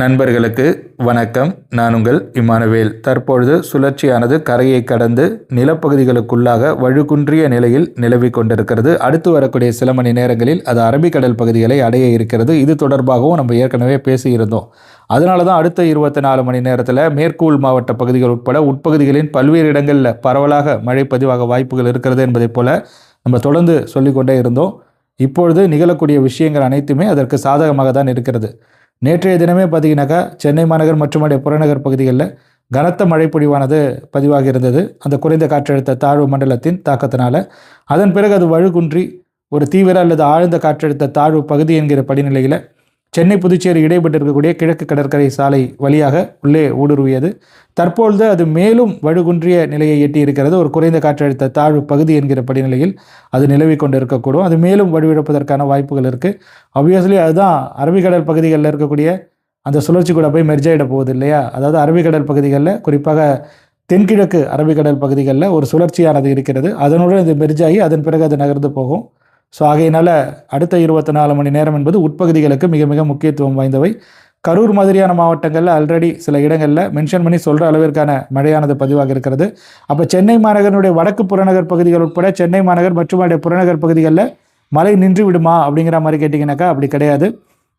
நண்பர்களுக்கு வணக்கம். நான் உங்கள் இமானுவேல். தற்பொழுது சுழற்சியானது கரையை கடந்து நிலப்பகுதிகளுக்குள்ளாக வழுக்குன்றிய நிலையில் நிலவிக் கொண்டிருக்கிறது. அடுத்து வரக்கூடிய சில மணி நேரங்களில் அது அரபிக்கடல் பகுதிகளை அடைய இருக்கிறது. இது தொடர்பாகவும் நம்ம ஏற்கனவே பேசியிருந்தோம். அதனால தான் அடுத்த இருபத்தி நாலு மணி நேரத்தில் மேற்கூல் மாவட்ட பகுதிகள் உட்பட உட்பகுதிகளின் பல்வேறு இடங்களில் பரவலாக மழை பதிவாக வாய்ப்புகள் இருக்கிறது என்பதைப் போல நம்ம தொடர்ந்து சொல்லிக்கொண்டே இருந்தோம். இப்பொழுது நிகழக்கூடிய விஷயங்கள் அனைத்துமே அதற்கு சாதகமாக தான் இருக்கிறது. நேற்றைய தினமே பார்த்தீங்கன்னாக்கா சென்னை மாநகர் மற்றும் அடைய புறநகர் பகுதிகளில் கனத்த மழை பொழிவானது பதிவாகி இருந்தது அந்த குறைந்த காற்றழுத்த தாழ்வு மண்டலத்தின் தாக்கத்தினால. அதன் பிறகு அது வழுகுன்றி ஒரு தீவிர அல்லது ஆழ்ந்த காற்றழுத்த தாழ்வு பகுதி என்கிற படிநிலையில் சென்னை புதுச்சேரி இடைபெற்று இருக்கக்கூடிய கிழக்கு கடற்கரை சாலை வழியாக உள்ளே ஊடுருவியது. தற்பொழுது அது மேலும் வழுகுன்றிய நிலையை எட்டி இருக்கிறது ஒரு குறைந்த காற்றழுத்த தாழ்வு பகுதி என்கிற படிநிலையில் அது நிலவி கொண்டு இருக்கக்கூடும் அது மேலும் வலுவிழப்பதற்கான வாய்ப்புகள் இருக்குது ஆப்வியஸ்லி அதுதான் அரபிக்கடல் பகுதிகளில் இருக்கக்கூடிய அந்த சுழற்சி கூட போய் மெர்ஜாயிட போகுது இல்லையா? அதாவது அரபிக்கடல் பகுதிகளில் குறிப்பாக தென்கிழக்கு அரபிக்கடல் பகுதிகளில் ஒரு சுழற்சியானது இருக்கிறது. அதனுடன் இது மெர்ஜாகி அதன் பிறகு அது நகர்ந்து போகும். ஸோ ஆகையினால் அடுத்த இருபத்தி நாலு மணி நேரம் என்பது உட்பகுதிகளுக்கு மிக மிக முக்கியத்துவம் வாய்ந்தவை. கரூர் மாதிரியான மாவட்டங்களில் ஆல்ரெடி சில இடங்களில் மென்ஷன் பண்ணி சொல்கிற அளவிற்கான மழையானது பதிவாக இருக்கிறது. அப்போ சென்னை மாநகரனுடைய வடக்கு புறநகர் பகுதிகள் உட்பட சென்னை மாநகர் மற்றும் அதனுடைய புறநகர் பகுதிகளில் மழை நின்று விடுமா அப்படிங்கிற மாதிரி கேட்டிங்கனாக்கா அப்படி கிடையாது.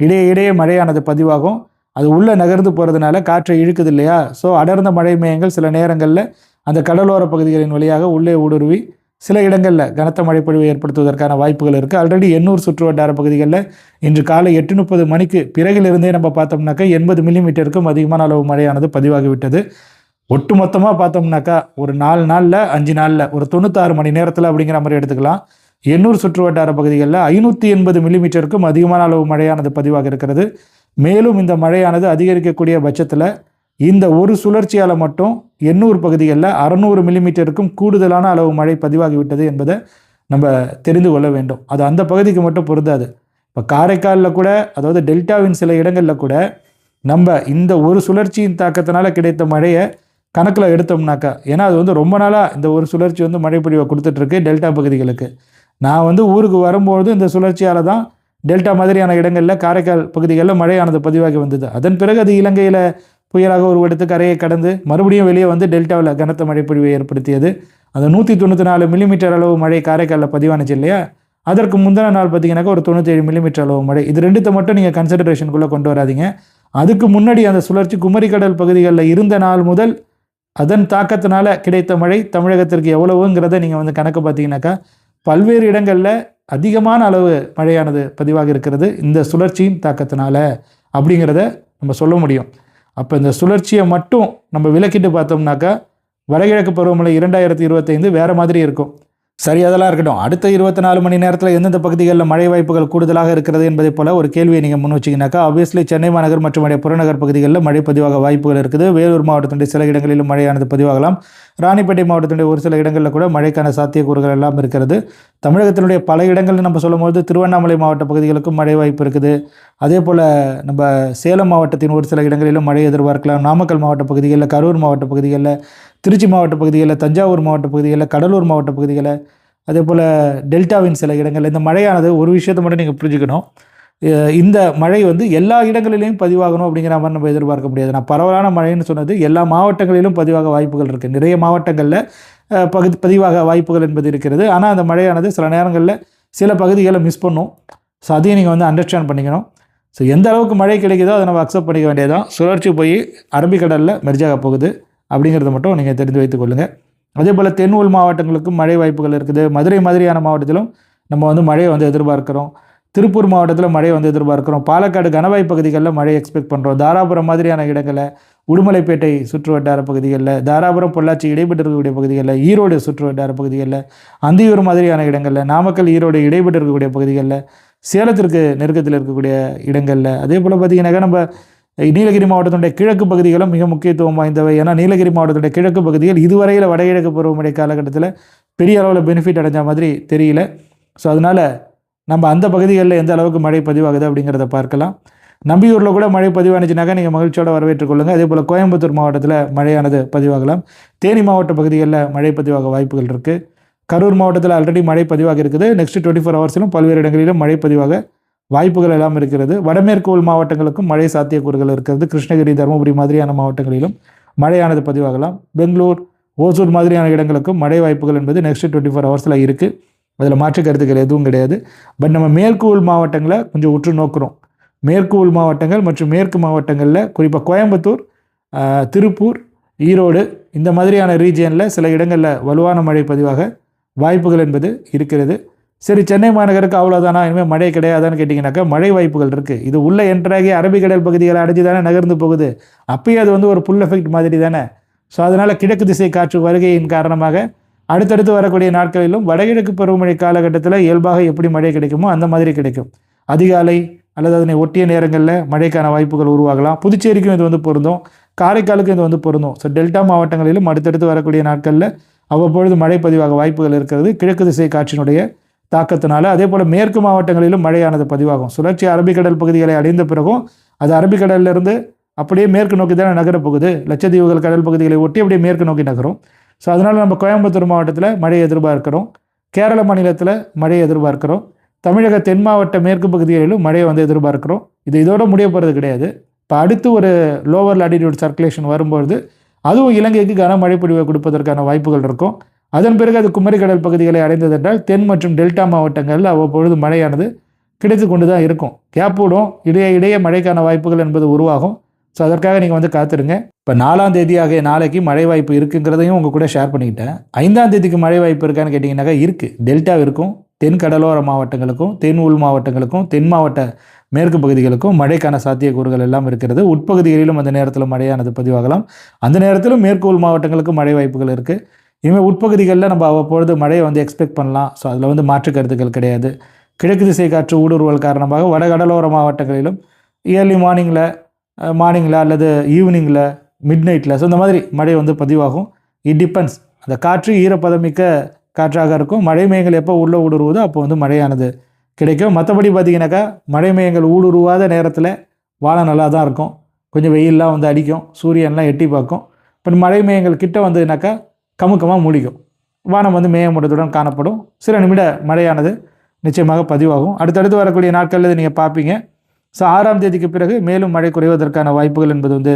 இடையே இடையே மழையானது பதிவாகும். அது உள்ளே நகர்ந்து போகிறதுனால காற்றை இழுக்குது இல்லையா? ஸோ அடர்ந்த மழை மேயங்கள் சில நேரங்களில் அந்த கடலோர பகுதிகளின் வழியாக உள்ளே ஊடுருவி சில இடங்களில் கனத்த மழைப்பொழிவை ஏற்படுத்துவதற்கான வாய்ப்புகள் இருக்குது ஆல்ரெடி எண்ணூர் சுற்றுவட்டார பகுதிகளில் இன்று காலை எட்டு முப்பது மணிக்கு பிறகிலிருந்தே நம்ம பார்த்தோம்னாக்கா எண்பது மில்லிமீட்டருக்கும் அதிகமான அளவு மழையானது பதிவாகிவிட்டது. ஒட்டுமொத்தமாக பார்த்தோம்னாக்கா ஒரு நாலு நாளில் அஞ்சு நாளில் ஒரு தொண்ணூத்தாறு மணி நேரத்தில் அப்படிங்கிற மாதிரி எடுத்துக்கலாம். எண்ணூர் சுற்றுவட்டார பகுதிகளில் ஐநூற்றி எண்பது மில்லிமீட்டருக்கும் அதிகமான அளவு மழையானது பதிவாக இருக்கிறது. மேலும் இந்த மழையானது அதிகரிக்கக்கூடிய பட்சத்தில் இந்த ஒரு சுழற்சியால் மட்டும் எண்ணூர் பகுதிகளில் அறநூறு மில்லிமீட்டருக்கும் கூடுதலான அளவு மழை பதிவாகிவிட்டது என்பதை நம்ம தெரிந்து கொள்ள வேண்டும். அது அந்த பகுதிக்கு மட்டும் பொருந்தாது. இப்போ காரைக்காலில் கூட அதாவது டெல்டாவின் சில இடங்களில் கூட நம்ம இந்த ஒரு சுழற்சியின் தாக்கத்தினால கிடைத்த மழையை கணக்கில் எடுத்தோம்னாக்கா ஏன்னா அது வந்து ரொம்ப நாளாக இந்த ஒரு சுழற்சி வந்து மழை பொழிவை கொடுத்துட்ருக்கு டெல்டா பகுதிகளுக்கு. நான் வந்து ஊருக்கு வரும்போது இந்த சுழற்சியால் தான் டெல்டா மாதிரியான இடங்களில் காரைக்கால் பகுதிகளில் மழையானது பதிவாகி வந்தது. அதன் பிறகு அது இலங்கையில் புயலாக உருவெடுத்து கரையை கடந்து மறுபடியும் வெளியே வந்து டெல்டாவில் கனத்த மழைப்பொழிவை ஏற்படுத்தியது. அந்த நூற்றி தொண்ணூற்றி நாலு மில்லிமீட்டர் அளவு மழை காரைக்காலில் பதிவானுச்சு இல்லையா? அதற்கு முந்தின நாள் பார்த்தீங்கன்னாக்கா ஒரு தொண்ணூற்றேழு மில்லிமீட்டர் அளவு மழை. இது ரெண்டுத்தை மட்டும் நீங்கள் கன்சிடரேஷனுக்குள்ளே கொண்டு வராதிங்க. அதுக்கு முன்னாடி அந்த சுழற்சி குமரிக்கடல் பகுதிகளில் இருந்த நாள் முதல் அதன் தாக்கத்தினால கிடைத்த மழை தமிழகத்திற்கு எவ்வளவுங்கிறத நீங்கள் வந்து கணக்கு பார்த்தீங்கன்னாக்கா பல்வேறு இடங்களில் அதிகமான அளவு மழையானது பதிவாக இருக்கிறது. இந்த சுழற்சியின் தாக்கத்தினால அப்படிங்கிறத நம்ம சொல்ல முடியும். அப்போ இந்த சுழற்சியை மட்டும் நம்ம விலக்கிட்டு பார்த்தோம்னாக்கா வடகிழக்கு பருவமழை இரண்டாயிரத்தி இருபத்தைந்து வேறு மாதிரி இருக்கும். சரி அதெல்லாம் இருக்கட்டும். அடுத்த இருபத்தி நாலு மணி நேரத்தில் எந்தெந்த பகுதிகளில் மழை வாய்ப்புகள் கூடுதலாக இருக்கிறது என்பதை போல ஒரு கேள்வியை நீங்கள் முன் வச்சிங்கனாக்கா ஆப்வியஸ்லி சென்னை மாநகர் மற்றும் அடைய புறநகர் பகுதிகளில் மழை பதிவாக வாய்ப்புகள் இருக்குது. வேலூர் மாவட்டத்தினுடைய சில இடங்களிலும் மழையானது பதிவாகலாம். ராணிப்பேட்டை மாவட்டத்தினுடைய ஒரு சில இடங்களில் கூட மழைக்கான சாத்தியக்கூறுகள் எல்லாம் இருக்கிறது. தமிழகத்தினுடைய பல இடங்களில் நம்ம சொல்லும்போது திருவண்ணாமலை மாவட்ட பகுதிகளுக்கும் மழை வாய்ப்பு இருக்குது. அதே போல் நம்ம சேலம் மாவட்டத்தின் ஒரு சில இடங்களிலும் மழை எதிர்பார்க்கலாம். நாமக்கல் மாவட்ட பகுதிகளில் கரூர் மாவட்ட பகுதிகளில் திருச்சி மாவட்ட பகுதிகளில் தஞ்சாவூர் மாவட்ட பகுதிகளில் கடலூர் மாவட்ட பகுதிகளில் அதே போல் டெல்டாவின் சில இடங்களில் இந்த மழையானது ஒரு விஷயத்தை மட்டும் நீங்கள் புரிஞ்சுக்கணும். இந்த மழை வந்து எல்லா இடங்களிலையும் பதிவாகணும் அப்படிங்கிற மாதிரி நம்ம எதிர்பார்க்க முடியாது. நான் பரவலான மழைன்னு சொன்னது எல்லா மாவட்டங்களிலும் பதிவாக வாய்ப்புகள் இருக்குது நிறைய மாவட்டங்களில் பகுதி பதிவாக வாய்ப்புகள் என்பது இருக்கிறது. ஆனால் அந்த மழையானது சில நேரங்களில் சில பகுதிகளை மிஸ் பண்ணும். ஸோ அதையும் நீங்கள் வந்து அண்டர்ஸ்டாண்ட் பண்ணிக்கணும். ஸோ எந்த அளவுக்கு மழை கிடைக்குதோ அதை நம்ம அக்செப்ட் பண்ணிக்க வேண்டியதான் சுழற்சி போய் அரபிக்கடலில் மெர்ஜாக போகுது. அப்படிங்கிறத மட்டும் நீங்கள் தெரிந்து வைத்துக் கொள்ளுங்கள் அதே போல் தென் உள் மாவட்டங்களுக்கும் மழை வாய்ப்புகள் இருக்குது. மதுரை மாதிரியான மாவட்டத்திலும் நம்ம வந்து மழையை வந்து எதிர்பார்க்குறோம். திருப்பூர் மாவட்டத்தில் மழையை வந்து எதிர்பார்க்குறோம். பாலக்காடு கணவாய் பகுதிகளில் மழையை எக்ஸ்பெக்ட் பண்ணுறோம் தாராபுரம் மாதிரியான இடங்களில் உடுமலைப்பேட்டை சுற்று வட்டார பகுதிகளில் தாராபுரம் பொள்ளாச்சி இடைப்பட்டு இருக்கக்கூடிய பகுதிகளில் ஈரோடு சுற்று வட்டார பகுதிகளில் அந்தியூர் மாதிரியான இடங்களில் நாமக்கல் ஈரோடு இடைப்பட்டு இருக்கக்கூடிய பகுதிகளில் சேலத்திற்கு நெருக்கத்தில் இருக்கக்கூடிய இடங்களில். அதே போல் பார்த்திங்கனாக்கா நம்ம நீலகிரி மாவட்டத்தினுடைய கிழக்கு பகுதிகளும் மிக முக்கியத்துவம் வாய்ந்தவை. ஏன்னா நீலகிரி மாவட்டத்துடைய கிழக்கு பகுதிகள் இதுவரையில் வடகிழக்கு பருவமழை காலகட்டத்தில் பெரிய அளவில் பெனிஃபிட் அடைஞ்ச மாதிரி தெரியல. ஸோ அதனால் நம்ம அந்த பகுதிகளில் எந்த அளவுக்கு மழை பதிவாகுது அப்படிங்கிறத பார்க்கலாம். நம்பியூரில் கூட மழை பதிவானுச்சுனாக்கா நீங்கள் மகிழ்ச்சியோடு வரவேற்றுக் கொள்ளுங்கள் அதே போல் கோயம்புத்தூர் மாவட்டத்தில் மழையானது பதிவாகலாம். தேனி மாவட்ட பகுதிகளில் மழை பதிவாக வாய்ப்புகள் இருக்குது கரூர் மாவட்டத்தில் ஆல்ரெடி மழை பதிவாக இருக்குது. நெக்ஸ்ட் டுவெண்ட்டி ஃபோர் ஹவர்ஸிலும் பல்வேறு இடங்களிலும் மழை பதிவாக வாய்ப்புகள் எல்லாம் இருக்கிறது. வடமேற்கு உள் மாவட்டங்களுக்கும் மழை சாத்தியக்கூறுகள் இருக்கிறது. கிருஷ்ணகிரி தருமபுரி மாதிரியான மாவட்டங்களிலும் மழையானது பதிவாகலாம். பெங்களூர் ஓசூர் மாதிரியான இடங்களுக்கும் மழை வாய்ப்புகள் என்பது நெக்ஸ்ட் டுவெண்ட்டி ஃபோர் ஹவர்ஸில் இருக்குது அதில் மாற்று கருத்துக்கள் எதுவும் கிடையாது. பட் நம்ம மேற்கு உள் மாவட்டங்களை கொஞ்சம் உற்று நோக்கிறோம். மேற்கு உள் மாவட்டங்கள் மற்றும் மேற்கு மாவட்டங்களில் குறிப்பாக கோயம்புத்தூர் திருப்பூர் ஈரோடு இந்த மாதிரியான ரீஜியனில் சில இடங்களில் வலுவான மழை பதிவாக வாய்ப்புகள் என்பது இருக்கிறது. சரி சென்னை மாநகருக்கு அவ்வளோதானா இனிமேல் மழை கிடையாதான்னு கேட்டிங்கனாக்கா மழை வாய்ப்புகள் இருக்குது இது உள்ளே என்ட்ராகி அரபிக்கடல் பகுதிகளை அடைஞ்சு தானே நகர்ந்து போகுது. அப்பயும் அது வந்து ஒரு புல் எஃபெக்ட் மாதிரி தானே. ஸோ அதனால் கிழக்கு திசை காற்று வருகையின் காரணமாக அடுத்தடுத்து வரக்கூடிய நாட்களிலும் வடகிழக்கு பருவமழை காலகட்டத்தில் இயல்பாக எப்படி மழை கிடைக்குமோ அந்த மாதிரி கிடைக்கும். அதிகாலை அல்லது அதனை ஒட்டிய நேரங்களில் மழைக்கான வாய்ப்புகள் உருவாகலாம். புதுச்சேரிக்கும் இது வந்து பொருந்தும். காரைக்காலுக்கும் இது வந்து பொருந்தும். ஸோ டெல்டா மாவட்டங்களிலும் அடுத்தடுத்து வரக்கூடிய நாட்களில் அவ்வப்பொழுது மழை பதிவாக வாய்ப்புகள் இருக்கிறது. கிழக்கு திசை காற்றினுடைய தாக்கத்தினால அதே போல் மேற்கு மாவட்டங்களிலும் மழையானது பதிவாகும். சுழற்சி அரபிக்கடல் பகுதிகளை அடைந்த பிறகும் அது அரபிக்கடல்லேருந்து அப்படியே மேற்கு நோக்கி தானே நகரப்போகுது லட்சத்தீவுகள் கடல் பகுதிகளை ஒட்டி அப்படியே மேற்கு நோக்கி நகரும். ஸோ அதனால் நம்ம கோயம்புத்தூர் மாவட்டத்தில் மழை எதிர்பார்க்கிறோம். கேரள மாநிலத்தில் மழை எதிர்பார்க்கிறோம். தமிழக தென் மாவட்ட மேற்கு பகுதிகளிலும் மழையை வந்து எதிர்பார்க்கிறோம். இது இதோட முடிய போகிறது கிடையாது. இப்போ அடுத்து ஒரு லோவர் லாட்டிடியூட் சர்க்குலேஷன் வரும்பொழுது அதுவும் இலங்கைக்கு கனமழை பொழிவை கொடுப்பதற்கான வாய்ப்புகள் இருக்கும். அதன் பிறகு அது குமரிக்கடல் பகுதிகளை அடைந்ததென்றால் தென் மற்றும் டெல்டா மாவட்டங்களில் அவ்வப்பொழுது மழையானது கிடைத்து கொண்டு தான் இருக்கும். கேப்பூடும் இடையே இடையே மழைக்கான வாய்ப்புகள் என்பது உருவாகும். ஸோ அதற்காக நீங்கள் வந்து காத்துருங்க. இப்போ நாலாம் தேதி ஆகிய நாளைக்கு மழை வாய்ப்பு இருக்குங்கிறதையும் உங்கள் கூட ஷேர் பண்ணிக்கிட்டேன். ஐந்தாம் தேதிக்கு மழை வாய்ப்பு இருக்கான்னு கேட்டிங்கனாக்கா இருக்குது டெல்டா இருக்கும் தென் கடலோர மாவட்டங்களுக்கும் தென் உள் மாவட்டங்களுக்கும் தென் மாவட்ட மேற்கு பகுதிகளுக்கும் மழைக்கான சாத்தியக்கூறுகள் எல்லாம் இருக்கிறது. உட்பகுதிகளிலும் அந்த நேரத்தில் மழையானது பதிவாகலாம். அந்த நேரத்திலும் மேற்கு உள் மாவட்டங்களுக்கும் மழை வாய்ப்புகள் இருக்குது இனிமேல் உட்பகுதிகளில் நம்ம அவ்வப்பொழுது மழையை வந்து எக்ஸ்பெக்ட் பண்ணலாம். ஸோ அதில் வந்து மாற்று கருத்துக்கள் கிடையாது. கிழக்கு திசை காற்று ஊடுருவல் காரணமாக வட கடலோர மாவட்டங்களிலும் இயர்லி மார்னிங்கில் மார்னிங்கில் அல்லது ஈவினிங்கில் மிட் நைட்டில் ஸோ இந்த மாதிரி மழை வந்து பதிவாகும். இட் டிபெண்ட்ஸ் அந்த காற்று ஈரப்பதமிக்க காற்றாக இருக்கும். மழை மேகங்கள் எப்போ உள்ளே ஊடுருவுதோ அப்போ வந்து மழையானது கிடைக்கும். மற்றபடி பார்த்தீங்கன்னாக்கா மழை மேகங்கள் ஊடுருவாத நேரத்தில் வானம் நல்லா தான் இருக்கும். கொஞ்சம் வெயிலெலாம் வந்து அடிக்கும். சூரியன்லாம் எட்டி பார்க்கும். இப்போ மழை மேகங்கள் கிட்ட வந்ததுனாக்கா கமுக்கமாக மூடிக்கும் வானம் வந்து மேகமூட்டத்துடன் காணப்படும். சில நிமிட மழையானது நிச்சயமாக பதிவாகும். அடுத்தடுத்து வரக்கூடிய நாட்களில் இதை நீங்கள் பார்ப்பீங்க. ஸோ ஆறாம் தேதிக்கு பிறகு மேலும் மழை குறைவதற்கான வாய்ப்புகள் என்பது வந்து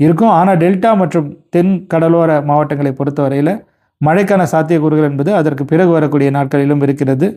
இருக்கும். ஆனால் டெல்டா மற்றும் தென் கடலோர மாவட்டங்களை பொறுத்தவரையில் மழைக்கான சாத்தியக்கூறுகள் என்பது அதற்கு பிறகு வரக்கூடிய நாட்களிலும் இருக்கிறது.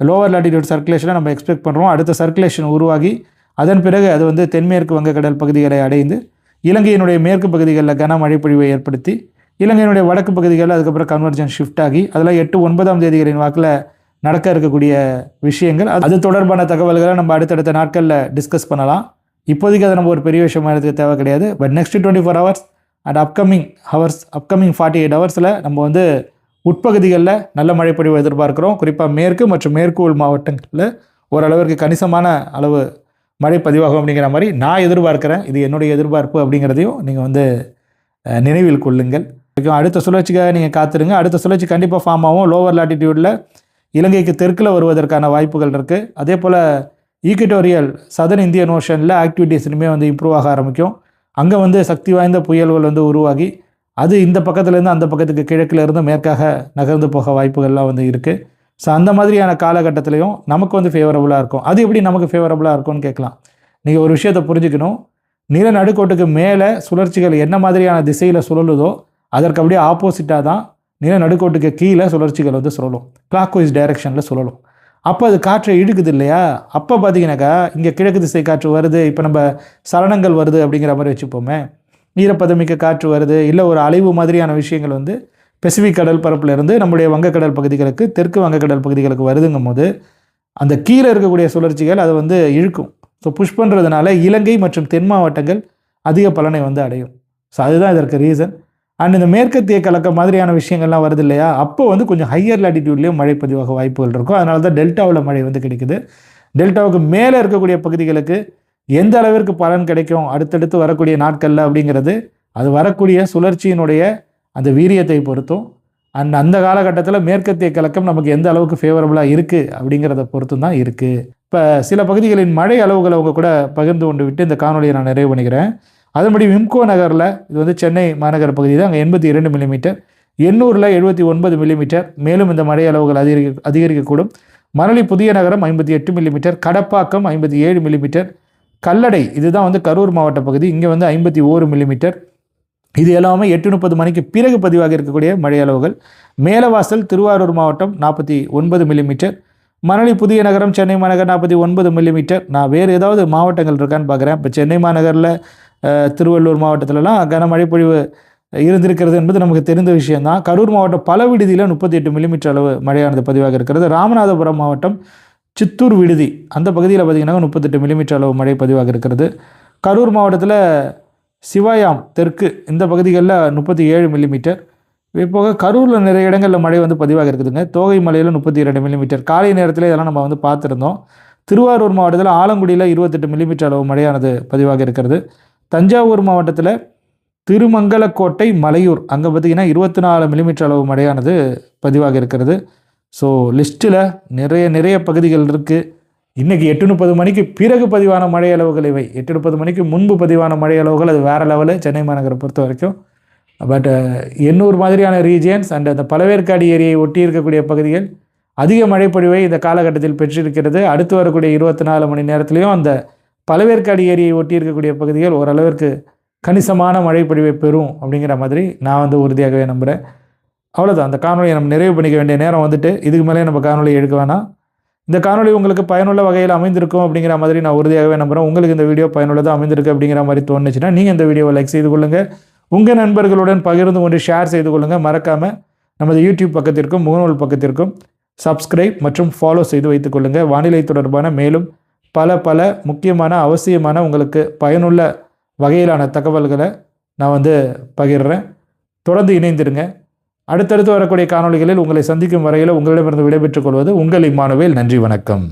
லோவர் லாட்டிடியூட் சர்க்குலேஷனை நம்ம எக்ஸ்பெக்ட் பண்ணுறோம் அடுத்த சர்க்குலேஷன் உருவாகி அதன் பிறகு அது வந்து தென்மேற்கு வங்கக்கடல் பகுதிகளை அடைந்து இலங்கையினுடைய மேற்கு பகுதிகளில் கனமழை பொழிவை ஏற்படுத்தி இலங்கையினுடைய வடக்கு பகுதிகளில் அதுக்கப்புறம் கன்வர்ஜன் ஷிஃப்ட் ஆகி அதில் எட்டு ஒன்பதாம் தேதிகளின் வாக்கில் நடக்க இருக்கக்கூடிய விஷயங்கள். அது- அது தொடர்பான தகவல்களை நம்ம அடுத்தடுத்த நாட்களில் டிஸ்கஸ் பண்ணலாம். இப்போதைக்கு அதை நம்ம ஒரு பெரிய விஷயமா எடுத்துக்க தேவை கிடையாது. But next twenty four hours and upcoming hours upcoming forty eight ஹவர்ஸில் நம்ம வந்து உட்பகுதிகளில் நல்ல மழைப்பொழிவு எதிர்பார்க்குறோம். குறிப்பாக மேற்கு மற்றும் மேற்கு உள் மாவட்டங்களில் ஓரளவிற்கு கணிசமான அளவு மழை பதிவாகும் அப்படிங்கிற மாதிரி நான் எதிர்பார்க்குறேன். இது என்னுடைய எதிர்பார்ப்பு அப்படிங்கிறதையும் நீங்கள் வந்து நினைவில் கொள்ளுங்கள். வரைக்கும் அடுத்த சுழற்சிக்காக நீங்கள் காத்துருங்க. அடுத்த சுழற்சி கண்டிப்பாக ஃபார்ம் ஆகும். லோவர் லாட்டிடியூடில் இலங்கைக்கு தெற்கில் வருவதற்கான வாய்ப்புகள் இருக்குது அதே போல் ஈக்குட்டோரியல் சதன் இந்தியன் ஓஷனில் ஆக்டிவிட்டீஸ் இனிமேல் வந்து இம்ப்ரூவ் ஆக ஆரம்பிக்கும். அங்கே வந்து சக்தி வாய்ந்த புயல்கள் வந்து உருவாகி அது இந்த பக்கத்துலேருந்து அந்த பக்கத்துக்கு கிழக்குல இருந்து மேற்காக நகர்ந்து போக வாய்ப்புகள்லாம் வந்து இருக்குது ஸோ அந்த மாதிரியான காலகட்டத்திலையும் நமக்கு வந்து ஃபேவரபுளாக இருக்கும். அது எப்படி நமக்கு ஃபேவரபுளாக இருக்கும்னு கேட்கலாம். நீங்கள் ஒரு விஷயத்தை புரிஞ்சுக்கணும். நிலநடுக்கோட்டுக்கு மேலே சுழற்சிகள் என்ன மாதிரியான திசையில் சுழலுதோ அதற்கு அப்படியே ஆப்போசிட்டாக தான் நில நடுக்கோட்டுக்கு கீழே சுழற்சிகள் வந்து சுழலும். கிளாக் வைஸ் டைரக்ஷனில் சுழலும். அப்போ அது காற்றை இழுக்குது இல்லையா? அப்போ பார்த்தீங்கன்னாக்கா இங்கே கிழக்கு திசை காற்று வருது இப்போ நம்ம சலனங்கள் வருது அப்படிங்கிற மாதிரி வச்சுப்போமே. ஈரப்பதமிக்க காற்று வருது இல்லை ஒரு அலைவு மாதிரியான விஷயங்கள் வந்து பெசிபிக் கடல் பரப்புலேருந்து நம்முடைய வங்கக்கடல் பகுதிகளுக்கு தெற்கு வங்கக்கடல் பகுதிகளுக்கு வருதுங்கும் போது அந்த கீழே இருக்கக்கூடிய சுழற்சிகள் அதை வந்து இழுக்கும். ஸோ புஷ் பண்ணுறதுனால இலங்கை மற்றும் தென் மாவட்டங்கள் அதிக பலனை வந்து அடையும். ஸோ அதுதான் இதற்கு ரீசன் அண்ட் இந்த மேற்கத்திய கலக்கம் மாதிரியான விஷயங்கள்லாம் வருது இல்லையா? அப்போ வந்து கொஞ்சம் ஹையர் லாட்டிடியூட்லேயும் மழை பதிவாக வாய்ப்புகள் இருக்கும். அதனால தான் டெல்டாவில் மழை வந்து கிடைக்குது. டெல்டாவுக்கு மேலே இருக்கக்கூடிய பகுதிகளுக்கு எந்த அளவிற்கு பலன் கிடைக்கும்? அடுத்தடுத்து வரக்கூடிய நாட்களில் அப்படிங்கிறது அது வரக்கூடிய சுழற்சியினுடைய அந்த வீரியத்தை பொறுத்தும் அண்ட் அந்த காலகட்டத்தில் மேற்கத்திய கலக்கம் நமக்கு எந்த அளவுக்கு ஃபேவரபுளாக இருக்குது அப்படிங்கிறத பொறுத்தும் தான் இருக்குது இப்போ சில பகுதிகளின் மழை அளவுகளை அவங்க கூட பகிர்ந்து கொண்டு விட்டு இந்த காணொலியை நான் நிறைவு பண்ணிக்கிறேன். அதன்படி விம்கோ நகரில் இது வந்து சென்னை மாநகர பகுதி தான் அங்கே எண்பத்தி இரண்டு மில்லிமீட்டர் எண்ணூரில் எழுபத்தி ஒன்பது மில்லிமீட்டர் மேலும் இந்த மழை அளவுகள் அதிகரிக்க அதிகரிக்கக்கூடும். மணலி புதிய நகரம் ஐம்பத்தி எட்டு மில்லிமீட்டர் கடப்பாக்கம் ஐம்பத்தி ஏழு மில்லிமீட்டர் கல்லடை இதுதான் வந்து கரூர் மாவட்ட பகுதி இங்கே வந்து ஐம்பத்தி ஓரு மில்லிமீட்டர் இது எல்லாமே எட்டு முப்பது மணிக்கு பிறகு பதிவாக இருக்கக்கூடிய மழை அளவுகள். மேலவாசல் திருவாரூர் மாவட்டம் நாற்பத்தி ஒன்பது மில்லிமீட்டர் மணலி புதிய நகரம் சென்னை மாநகர் நாற்பத்தி ஒன்பது மில்லிமீட்டர் நான் வேறு ஏதாவது மாவட்டங்கள் இருக்கான்னு பார்க்குறேன். இப்போ சென்னை மாநகரில் திருவள்ளூர் மாவட்டத்திலலாம் கனமழை பொழிவு இருந்திருக்கிறது என்பது நமக்கு தெரிந்த விஷயம்தான். கரூர் மாவட்டம் பல விடுதியில் முப்பத்தி எட்டு மில்லிமீட்டர் அளவு மழையானது பதிவாக இருக்கிறது. ராமநாதபுரம் மாவட்டம் சித்தூர் விடுதி அந்த பகுதியில் பார்த்திங்கன்னா முப்பத்தெட்டு மில்லிமீட்டர் அளவு மழை பதிவாக இருக்கிறது. கரூர் மாவட்டத்தில் சிவாயாம் தெற்கு இந்த பகுதிகளில் முப்பத்தி ஏழு மில்லிமீட்டர் போக கரூரில் நிறைய இடங்களில் மழை வந்து பதிவாக இருக்குதுங்க. தோகை மலையில் முப்பத்தி இரண்டு மில்லிமீட்டர் காலை நேரத்தில் இதெல்லாம் நம்ம வந்து பார்த்துருந்தோம். திருவாரூர் மாவட்டத்தில் ஆலங்குடியில் இருபத்தெட்டு மில்லிமீட்டர் அளவு மழையானது பதிவாக இருக்கிறது. தஞ்சாவூர் மாவட்டத்தில் திருமங்கலக்கோட்டை மலையூர் அங்கே பார்த்திங்கன்னா இருபத்தி நாலு மில்லிமீட்டர் அளவு மழையானது பதிவாக இருக்கிறது. ஸோ லிஸ்ட்டில் நிறைய நிறைய பகுதிகள் இருக்குது இன்றைக்கி எட்டு முப்பது மணிக்கு பிறகு பதிவான மழை அளவுகள் இவை. எட்டு முப்பது மணிக்கு முன்பு பதிவான மழை அளவுகள் அது வேறு லெவலு சென்னை மாநகரை பொறுத்த வரைக்கும். பட் எண்ணூர் மாதிரியான ரீஜியன்ஸ் அண்ட் அந்த பழவேற்காடு ஏரியை ஒட்டி இருக்கக்கூடிய பகுதிகள் அதிக மழைப்பொழிவை இந்த காலகட்டத்தில் பெற்றிருக்கிறது. அடுத்து வரக்கூடிய இருபத்தி நாலு மணி நேரத்துலையும் அந்த பழவேற்காடு ஏரியை ஒட்டி இருக்கக்கூடிய பகுதிகள் ஓரளவிற்கு கணிசமான மழைப்பொழிவை பெறும் அப்படிங்கிற மாதிரி நான் வந்து உறுதியாகவே நம்புகிறேன் அவ்வளோதான் அந்த காணொலியை நம்ம நிறைவு பண்ணிக்க வேண்டிய நேரம் வந்துட்டு இதுக்கு மேலே நம்ம காணொலி எடுக்க வேணாம். இந்த காணொலி உங்களுக்கு பயனுள்ள வகையில் அமைந்திருக்கும் அப்படிங்கிற மாதிரி நான் உறுதியாகவே நம்புகிறேன் உங்களுக்கு இந்த வீடியோ பயனுள்ளதாக அமைந்திருக்கு அப்படிங்கிற மாதிரி தோணுச்சுன்னா நீங்கள் இந்த வீடியோவை லைக் செய்து கொள்ளுங்கள் உங்கள் நண்பர்களுடன் பகிர்ந்து கொண்டு ஷேர் செய்து கொள்ளுங்கள் மறக்காமல் நமது யூடியூப் பக்கத்திற்கும் முகநூல் பக்கத்திற்கும் சப்ஸ்கிரைப் மற்றும் ஃபாலோ செய்து வைத்துக் கொள்ளுங்கள் வானிலை தொடர்பான மேலும் பல பல முக்கியமான அவசியமான உங்களுக்கு பயனுள்ள வகையிலான தகவல்களை நான் வந்து பகிர்றேன். தொடர்ந்து இணைந்திருங்க. அடுத்தடுத்து வரக்கூடிய காணொளிகளில் உங்களை சந்திக்கும் வரையில் உங்களிடமிருந்து விடைபெற்றுக் கொள்வது உங்கள் இம்மானுவேல். நன்றி வணக்கம்.